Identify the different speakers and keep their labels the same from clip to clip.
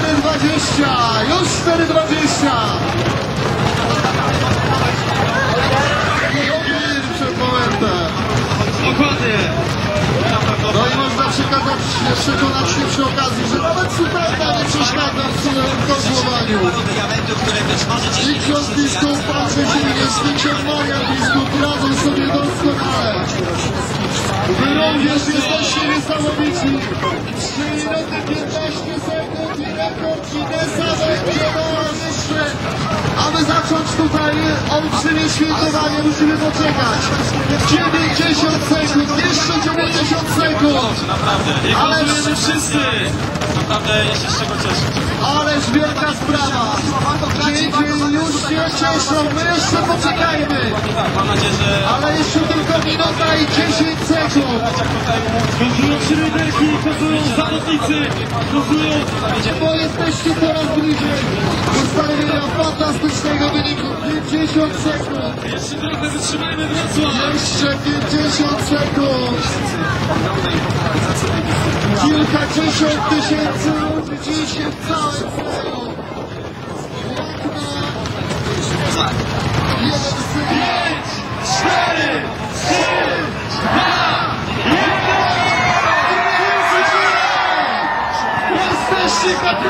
Speaker 1: 4.20, już 4.20. Chwil przed momentem.
Speaker 2: Dokładnie!
Speaker 1: No i można przekazać, przekonać się przy okazji, że nawet sutarka nie przeszkadza w tym kozłowaniu. I ksiądz biskup, pan przeciwnik, i ksiądz Marian biskup radzą sobie doskonale. Wy również jesteście niesamowici. Guinnessa będzie. Aby zacząć tutaj olbrzymie świętowanie musimy poczekać. 90 sekund, jeszcze 90 sekund.
Speaker 2: Naprawdę,
Speaker 1: Ale-
Speaker 2: kozujemy wszyscy! Naprawdę jest się z czego.
Speaker 1: Ależ wielka sprawa. Dzieci już się cieszą, my jeszcze poczekajmy.
Speaker 2: Mam nadzieję, że
Speaker 1: Ale jeszcze tylko minuta i 10 sekund.
Speaker 2: Kozują przyryderki, kozują zawodnicy, kozują...
Speaker 1: Bo jesteście coraz bliżej ustawienia fantastycznego wyniku. 50 sekund.
Speaker 2: Jeszcze trochę wytrzymajmy Wrocław!
Speaker 1: Jeszcze 50 sekund. Kilkadziesiąt tysięcy ludzi dziś w całym kraju.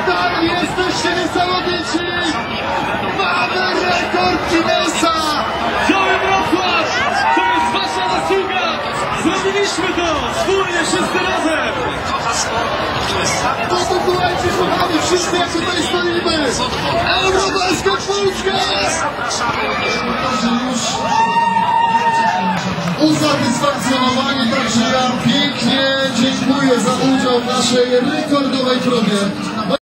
Speaker 1: Kapitalni, jesteście niesamowici! Mamy rekord Guinnessa!
Speaker 2: Cały Wrocław! To jest wasza zasługa! Zrobiliśmy to! Wspólnie, wszyscy razem!
Speaker 1: To słuchajcie, kochani, wszyscy jak tutaj stoimy! Eurowalska Polska! Usatysfakcjonowani, także ja pięknie dziękuję za udział w naszej rekordowej próbie.